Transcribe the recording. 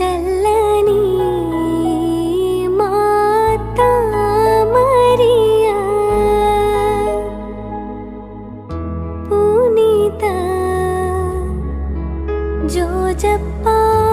చల్లని మాతా మరియా పునీత జోజప్ప కరలారా